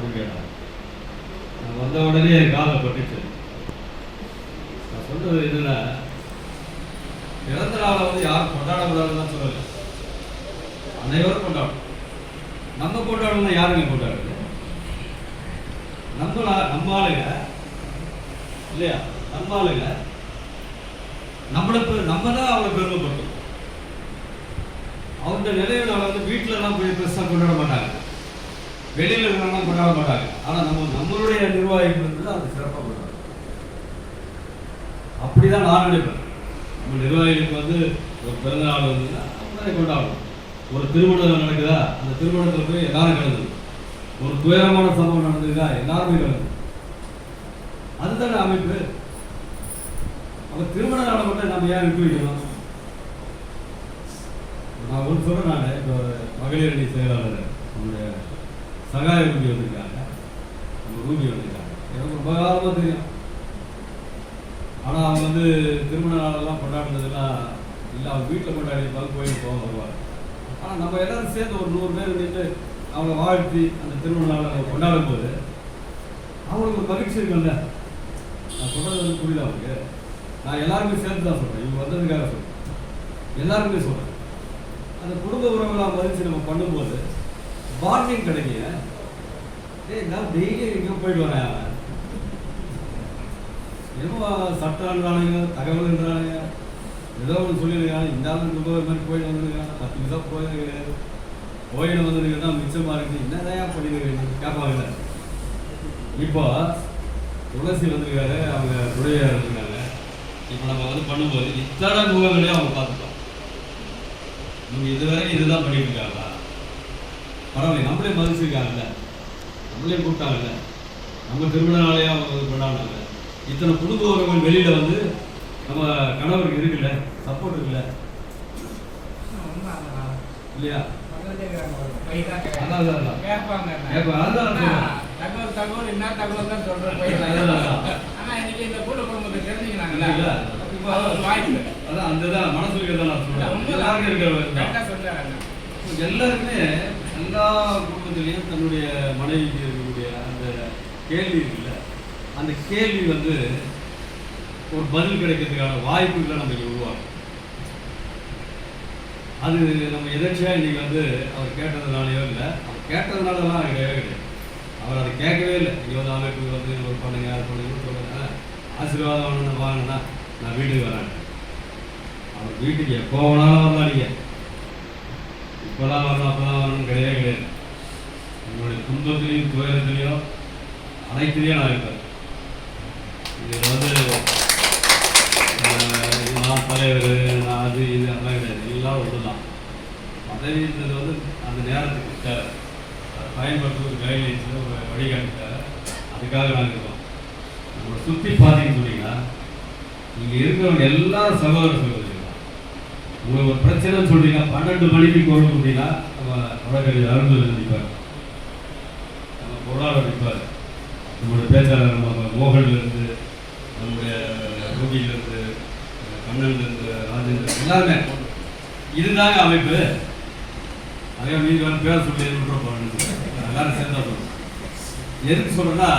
அப்படின்னு கேட்டாங்க. நான் வந்த உடனே என் காதை பட்டுச்சு. நான் சொல்றது என்னன்னா பிறந்த நாளை வந்து யாரும் கொண்டாடக்கூடாதுன்னு தான் சொல்லலை. அனைவரும் கொண்டாடும் நம்ம கொண்டாடணும் யாருங்க கொண்டாடுறது? நம்மளா நம்ம ஆளுங்க இல்லையா? நம்ம ஆளுங்க நம்மளுக்கு நம்ம தான் அவளை பெருமைப்படுத்தணும் அவங்க நினைவு வந்து வீட்டுல போய் பெருசா கொண்டாட மாட்டாங்க. வெளியில இருக்கிறவங்க கொண்டாட மாட்டாங்க. ஆனா நம்ம நம்மளுடைய நிர்வாகிகள் வந்து அது சிறப்பாக கொண்டாடுறாங்க அப்படிதான் நான் நினைப்பேன். நம்ம நிர்வாகிகளுக்கு வந்து ஒரு பிறந்த நாள் அப்படி அவங்க கொண்டாடணும். ஒரு திருமணம் நடக்குதா? அந்த திருமணத்தில் போய் எல்லாரும் கலந்து. ஒரு துயரமான சம்பவம் நடந்ததுதா எல்லாருமே கலந்து. அதுதானே அமைப்பு. அப்போ திருமண நாளை மட்டும் நம்ம ஏன் விட்டு நான் ஒன்று சொல்றேன் நான் இப்போ மகளிர் அணி செயலாளர். நம்முடைய சகாய வந்திருக்காங்க. நம்ம ரூபி வந்திருக்காங்க. எனக்கு ரொம்ப காலமாக தெரியும். ஆனால் அவங்க வந்து திருமண நாளெல்லாம் கொண்டாடுனதெல்லாம் இல்லை அவங்க வீட்டில் கொண்டாடிப்பாங்க கோயிலுக்கு போக வருவாங்க. ஆனால் நம்ம எல்லாரும் சேர்ந்து ஒரு நூறு பேர் நின்று அவங்கள வாழ்த்தி அந்த திருமண நாளை அவங்க கொண்டாடும் போது அவங்களுக்கு ஒரு மகிழ்ச்சி இருக்குல்ல நான் சொல்கிறது வந்து புரியல அவருக்கு நான் எல்லாருமே சேர்ந்து தான் சொல்கிறேன் இவங்க வந்ததுக்காக சொல்கிறேன் எல்லாருமே சொல்கிறேன் அந்த குடும்ப உறவுகளாக மதித்து நம்ம பண்ணும்போது பார்க்கிங் கிடைக்குங்க ஏய் நான் டெய்லி எங்கேயோ போயிட்டு வரேன். அவன் என்னமோ சட்டம்ன்றானுங்க தகவல்ன்றானுங்க ஏதோ ஒன்று சொல்லியிருக்காங்க இந்த ஆள் மாதிரி போயிட்டு வந்துருக்காங்க. பத்து நிமிஷம் போயிட்டு கிடையாது போயிட்டு வந்துருக்கு தான் மிச்சமாக இருக்குது என்னதான் பண்ணியிருக்கீங்க கேட்பாங்கல்ல இப்போ துளசி வந்திருக்காரு. அவங்க துணையாக இருக்காங்க இப்போ நம்ம வந்து பண்ணும்போது இத்தனை முகங்களையும் அவங்க பார்த்துட்டோம். நீங்க இதுவரை இதுதான் பண்ணிட்டு இருக்காங்க. பரவாயில்ல நம்மளே மதிச்சிருக்காங்கல்ல? நம்மளே கூப்பிட்டாங்கல்ல? நம்ம திருமண நாளையே அவங்க கொண்டாடினாங்க இத்தனை குடும்ப உறவுகள் வெளியில வந்து நம்ம கணவருக்கு இருக்குல்ல? சப்போர்ட் இருக்குல்ல? இல்லையா. தகவல் தகவல் என்ன தகவல் தான் சொல்றேன். இந்த கூட்டு குடும்பத்தை தெரிஞ்சுக்கிறாங்கல்ல அதான் அந்த தான் மனசுல இருக்கிறத நான் சொல்றேன். எல்லாருக்கும் எல்லா குடும்பத்திலையும் தன்னுடைய மனைவிக்கு இருக்கக்கூடிய அந்த கேள்வி இருக்குல்ல அந்த கேள்வி வந்து ஒரு பதில் கிடைக்கிறதுக்கான வாய்ப்புகளை நம்ம இங்க உருவாக்கும் அது நம்ம எதர்ச்சியாக இன்னைக்கு வந்து அவர் கேட்டதுனாலயோ இல்லை அவர் கேட்டதுனாலலாம் கிடையவே கிடையாது. அவர் அதை கேட்கவே இல்லை. இங்கே வந்து அமைப்புக்கு வந்து ஒரு பண்ணுங்க அது பண்ணுங்க சொல்லுங்க ஆசீர்வாதம் வேணும்னு வாங்கினா நான் வீட்டுக்கு வரேன். அவர் வீட்டுக்கு எப்போ வேணாலும் வரலாம் நீங்கள் இப்போதான் வரணும் அப்போதான் வரணும் கிடையாது துன்பத்திலையும் துயரத்திலையும் அனைத்துலேயும் நான் இருப்பேன். இதில் வந்து நான் தலைவர் நான் அது இது அதெல்லாம் கிடையாது. எல்லாம் ஒன்று தான் பதவின்றது வந்து அந்த நேரத்துக்கு தேவை. அதை பயன்படுத்துவது கைட்லைன்ஸில் ஒரு வழிகாட்டு தேவை. அதுக்காக நாங்கள் இருக்கோம். நம்மளை சுற்றி பார்த்தீங்கன்னு சொன்னீங்கன்னா இங்கே இருக்கிறவங்க எல்லாரும் சகோதர சகோதரிகள் உங்களுக்கு ஒரு பிரச்சனைன்னு சொல்கிறீங்கன்னா பன்னெண்டு மணிக்கு கொண்டு அப்படின்னா நம்ம வழக்கறிஞர் அருந்தர் நிற்பார். நம்ம பொருளாளர் நிற்பார் பேச்சாளர் நம்ம நம்முடைய ரூபியில கண்ணன்லேருந்து ராஜேந்திரன் எல்லாருமே. இதுதாங்க அமைப்பு. அதே மீதி வந்து பேர் சொல்லி விட்டுற எல்லாரும் சேர்ந்தா எதுக்கு சொல்றேன்னா